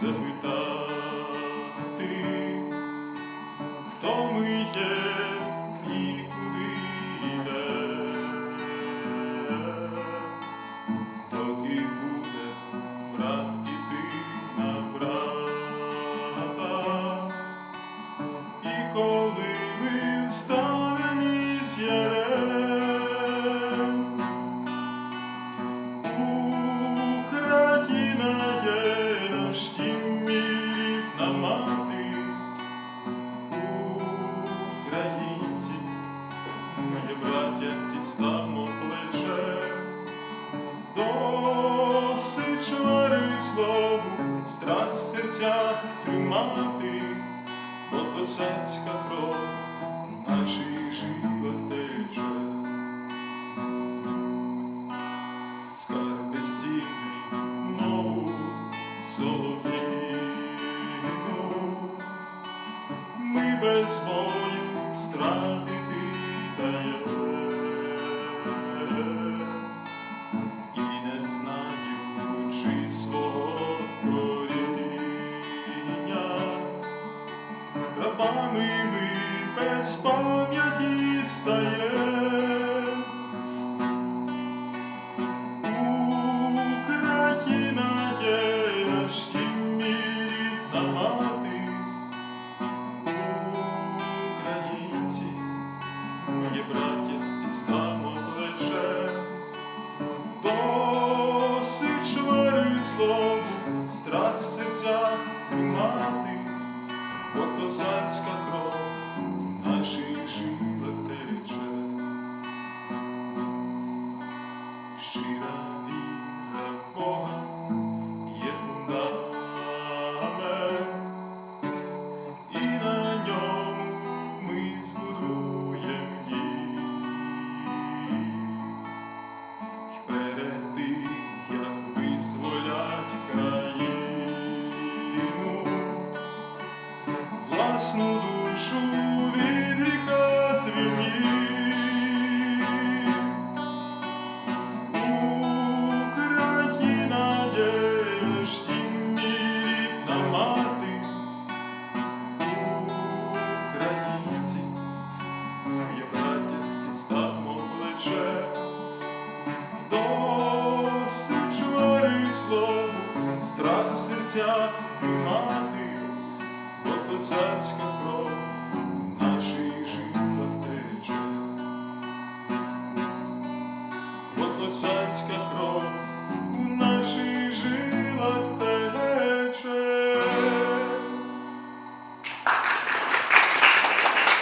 запитати, хто ми є і куди йде, доки буде брат іти на брата і коли. Серцях тримати, бо козацька кров нашій жилах тече. Скарб безцінний, мову солов'їну, ми без волі стратити. І пам'яті стаєм. Україна є наш рідна мати, українці, є браття, плече, досить чварить слово, страх в серцях тримати, бо козацька кров Щира віра в Бога є фундамент, і на ньому ми збудуєм дім. Й перед тим, як визволять країну, власну душу козацька кров у нашій жилах тече. Бо козацька кров